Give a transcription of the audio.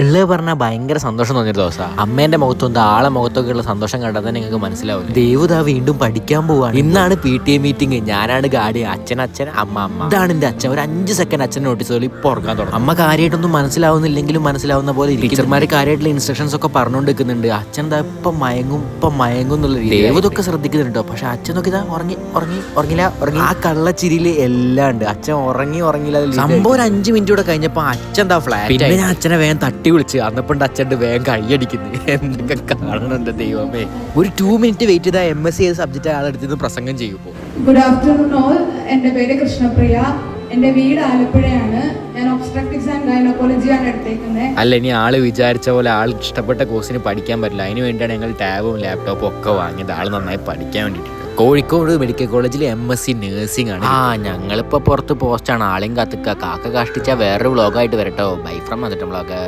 ഉള്ളത് പറഞ്ഞാൽ ഭയങ്കര സന്തോഷം തോന്നിയൊരു ദിവസമാണ് അമ്മേന്റെ മുഖത്തും ആളെ മുഖത്തൊക്കെ ഉള്ള സന്തോഷം കണ്ടാൽ തന്നെ നിങ്ങൾക്ക് മനസ്സിലാവും ദേവുദാ വീണ്ടും പഠിക്കാൻ പോവാണ്. ഇന്നാണ് പി ടി എ മീറ്റിംഗ് ഞാനാണ് ഗാഡി അച്ഛൻ അച്ഛൻ അമ്മ അമ്മ. ഇതാണ് എന്റെ അച്ഛൻ. ഒരു അഞ്ച് സെക്കൻഡ് അച്ഛൻ നോട്ടീസ് പോലെ ഇപ്പൊ ഉറക്കാൻ തുടങ്ങും. അമ്മ കാര്യമായിട്ടൊന്നും മനസ്സിലാവുന്നില്ലെങ്കിലും മനസ്സിലാവുന്ന പോലെ ടീച്ചർമാർ കാര്യമായിട്ടുള്ള ഇൻസ്ട്രക്ഷൻസ് ഒക്കെ പറഞ്ഞുകൊണ്ടിരിക്കുന്നുണ്ട്. അച്ഛൻ എന്താ ഇപ്പൊ മയങ്ങും ഇപ്പൊ മയങ്ങും എന്നുള്ള രീതി ദേവതൊക്കെ ശ്രദ്ധിക്കുന്നുണ്ടോ. പക്ഷെ അച്ഛൻ നോക്കി ഇതാ ഉറങ്ങി ഉറങ്ങി ഉറങ്ങില്ല ഉറങ്ങി. ആ കള്ളച്ചിരിയിൽ എല്ലാം ഉണ്ട് അച്ഛൻ ഉറങ്ങി ഉറങ്ങില്ല. സംഭവം ഒരു അഞ്ച് മിനിറ്റ് കൂടെ കഴിഞ്ഞപ്പോ അച്ഛൻ എന്താ ഫ്ലാറ്റ് ഞാൻ അച്ഛനെ വേഗം തട്ടി വിളിച്ച് അന്നപ്പണ്ട് അച്ഛന്റെ വേഗം കൈയടിക്കുന്നു. എന്തൊക്കെ കാണണം എന്റെ ദൈവമേ. ഒരു ടു മിനിറ്റ് വെയിറ്റ് ചെയ്താൽ എം എസ് സി ഏത് സബ്ജക്റ്റ് ആളെടുത്ത് പ്രസംഗം ചെയ്യുമ്പോൾ ഗുഡ് ആഫ്റ്റർനൂൺ ഓൾ എന്റെ പേര് കൃഷ്ണപ്രിയ. എന്റെ വീട് ആലപ്പുഴയാണ്. ഞാൻ ഒബ്സ്ട്രക്ടിക്സ് ആൻഡ് ഗൈനക്കോളജിയാണ് എടുത്തേക്കുന്നത് അല്ല ഇനി ആൾ വിചാരിച്ച പോലെ ആൾ ഇഷ്ടപ്പെട്ട കോഴ്സിന് പഠിക്കാൻ പറ്റില്ല. അതിന് വേണ്ടിയാണ് ഞങ്ങൾ ടാബും ലാപ്ടോപ്പും ഒക്കെ വാങ്ങിയത്. ആൾ നന്നായി പഠിക്കാൻ വേണ്ടിയിട്ട് കോഴിക്കോട് മെഡിക്കൽ കോളേജിൽ എം എസ് സി നേഴ്സിംഗ് ആണ്. ആ ഞങ്ങളിപ്പോ പുറത്ത് പോസ്റ്റാണ് ആളെയും കത്തുക്ക. കാക്ക കാഷ്ടിച്ച വേറൊരു വ്ളോഗായിട്ട് വരട്ടോ. ബൈ ഫ്രം വന്നിട്ട് വ്ളോഗ്